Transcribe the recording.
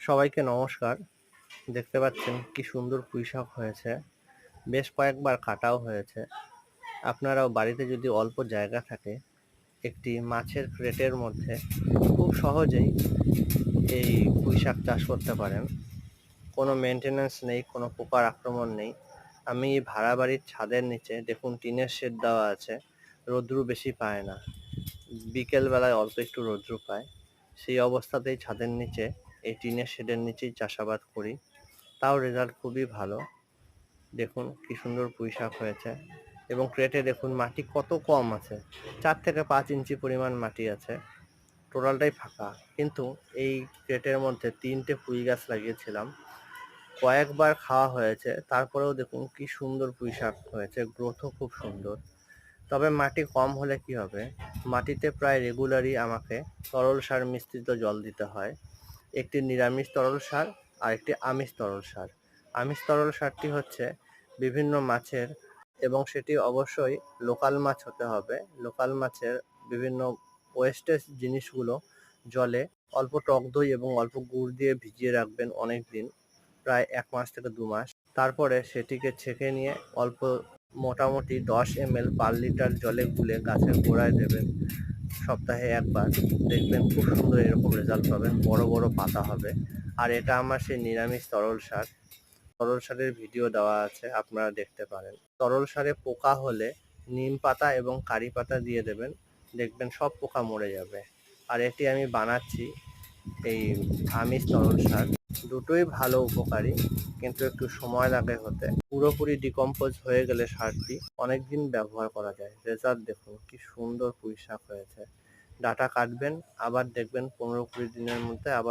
সবাইকে নমস্কার। দেখতে পাচ্ছেন কি সুন্দর পুঁইশাক হয়েছে। বেশ কয়েকবার কাটাও হয়েছে। আপনারাও বাড়িতে যদি অল্প জায়গা থাকে, একটি মাছের ক্রেটের মধ্যে খুব সহজেই এই পুঁইশাক চাষ করতে পারেন। কোনো মেনটেনেন্স নেই, কোনো পোকার আক্রমণ নেই। আমি ভাড়া বাড়ির ছাদের নিচে, দেখুন টিনের শেড দেওয়া আছে, রোদ্রু বেশি পায় না। বিকেলবেলায় অল্প একটু রোদ্রু পায়। সেই অবস্থাতেই ছাদের নিচে এই টিনের শেডের নিচেই চাষাবাদ করি। তাও রেজাল্ট খুবই ভালো। দেখুন কি সুন্দর পুঁই শাক হয়েছে। এবং ক্রেটে দেখুন মাটি কত কম আছে। চার থেকে পাঁচ ইঞ্চি পরিমাণ মাটি আছে। টোটালটাই ফাঁকা। কিন্তু এই ক্রেটের মধ্যে তিনটে পুঁই গাছ লাগিয়েছিলাম। কয়েকবার খাওয়া হয়েছে। তারপরেও দেখুন কি সুন্দর পুঁই শাক হয়েছে। গ্রোথও খুব সুন্দর। তবে মাটি কম হলে কি হবে? মাটিতে প্রায় রেগুলারই আমাকে তরল সার মিশ্রিত জল দিতে হয়। একটি নিরামিষ তরল সার আর একটি আমিষ তরল সার। আমিষ তরল সারটি হচ্ছে বিভিন্ন মাছের এবং সেটি অবশ্যই লোকাল মাছ হতে হবে। লোকাল মাছের বিভিন্ন ওয়েস্টেজ জিনিসগুলো জলে অল্প টক দই এবং অল্প গুড় দিয়ে ভিজিয়ে রাখবেন অনেক দিন প্রায় এক মাস থেকে দু মাস। তারপরে সেটিকে ছেঁকে নিয়ে অল্প মোটামুটি দশ এম এল পার লিটার জলে গুলে গাছের গোড়ায় দেবেন। সপ্তাহে একবার। দেখবেন খুব সুন্দর এরকম রেজাল্ট পাবেন। বড় বড় পাতা হবে। আর এটা আমার সেই নিরামিষ তরল সার তরল সারের ভিডিও দেওয়া আছে, আপনারা দেখতে পারেন। তরল সারে পোকা হলে নিম পাতা এবং কারি পাতা দিয়ে দেবেন। দেখবেন সব পোকা মরে যাবে। আর এটি আমি বানাচ্ছি, এই আমিষ তরল সার দুটোই ভালো উপকারী, কিন্তু একটু সময় লাগে হতে। পুরোপুরি ডিকম্পোজ হয়ে গেলে সারটি অনেকদিন ব্যবহার করা যায়। রেজাল্ট দেখুন, কি সুন্দর পুঁই শাক হয়েছে। ডাটা কাটবেন, আবার দেখবেন পনেরো কুড়ি দিনের মধ্যে আবার